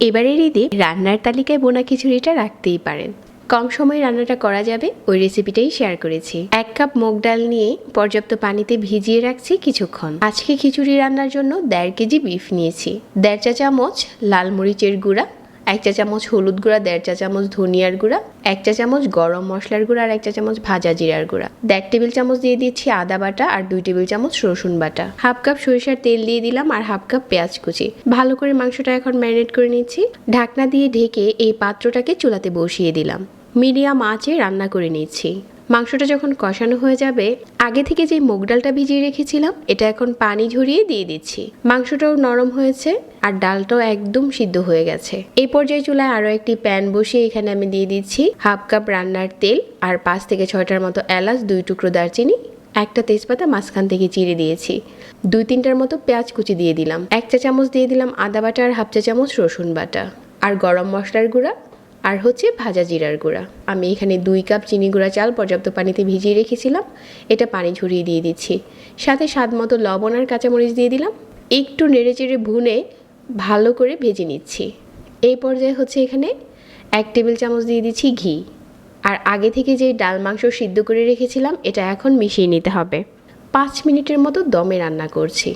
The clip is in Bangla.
এবারের ঈদে রান্নার তালিকায় বোনা খিচুড়িটা রাখতেই পারেন। কম সময়ে রান্নাটা করা যাবে, ওই রেসিপিটাই শেয়ার করেছি। এক কাপ মুগ ডাল নিয়ে পর্যাপ্ত পানিতে ভিজিয়ে রাখছি কিছুক্ষণ। আজকে খিচুড়ি রান্নার জন্য দেড় কেজি বিফ নিয়েছি। দেড় চা চামচ লাল মরিচের গুঁড়া এক চা চামচ হলুদ গুঁড়া, দেড় চা চামচ ধনিয়ার গুঁড়া, এক চা চামচ গরম মশলার গুঁড়া আর এক চা চামচ ভাজা জিরার গুঁড়া। দেড় টেবিল চামচ দিয়ে দিচ্ছি আদা বাটা আর দুই টেবিল চামচ রসুন বাটা। হাফ কাপ সরিষার তেল দিয়ে দিলাম আর হাফ কাপ পেঁয়াজ কুচি। ভালো করে মাংসটা এখন ম্যারিনেট করে নিচ্ছি। ঢাকনা দিয়ে ঢেকে এই পাত্রটাকে চুলাতে বসিয়ে দিলাম। মিডিয়াম আঁচে রান্না করে নিচ্ছি। মাংসটা যখন কষানো হয়ে যাবে, আগে থেকে যে মুগ ডালটা ভিজিয়ে রেখেছিলাম, এটা এখন পানি ঝরিয়ে দিয়ে দিচ্ছি। মাংসটাও নরম হয়েছে আর ডালটাও একদম সিদ্ধ হয়ে গেছে। এই পর্যায়ে চুলায় আরও একটি প্যান বসিয়ে এখানে আমি দিয়ে দিচ্ছি হাফ কাপ রান্নার তেল আর পাঁচ থেকে ছয়টার মতো এলাচ, দুই টুকরো দারচিনি, একটা তেজপাতা মাঝখান থেকে চিড়ে দিয়েছি। দুই তিনটার মতো পেঁয়াজ কুচি দিয়ে দিলাম। এক চা চামচ দিয়ে দিলাম আদা বাটা আর হাফ চা চামচ রসুন বাটা। আর গরম মশলার গুঁড়া আর হচ্ছে ভাজা জিরার গুঁড়া। আমি এখানে দুই কাপ চিনি গুঁড়া চাল পর্যাপ্ত পানিতে ভিজিয়ে রেখেছিলাম। এটা পানি ঝরিয়ে দিয়ে দিচ্ছি। সাথে স্বাদ মতো লবণ আর কাঁচামরিচ দিয়ে দিলাম। একটু নেড়ে চেড়ে ভুনে ভালো করে ভেজে নিচ্ছি। এই পর্যায়ে হচ্ছে এখানে এক টেবিল চামচ দিয়ে দিচ্ছি ঘি। আর আগে থেকে যে ডাল মাংস সিদ্ধ করে রেখেছিলাম, এটা এখন মিশিয়ে নিতে হবে। পাঁচ মিনিটের মতো দমে রান্না করছি।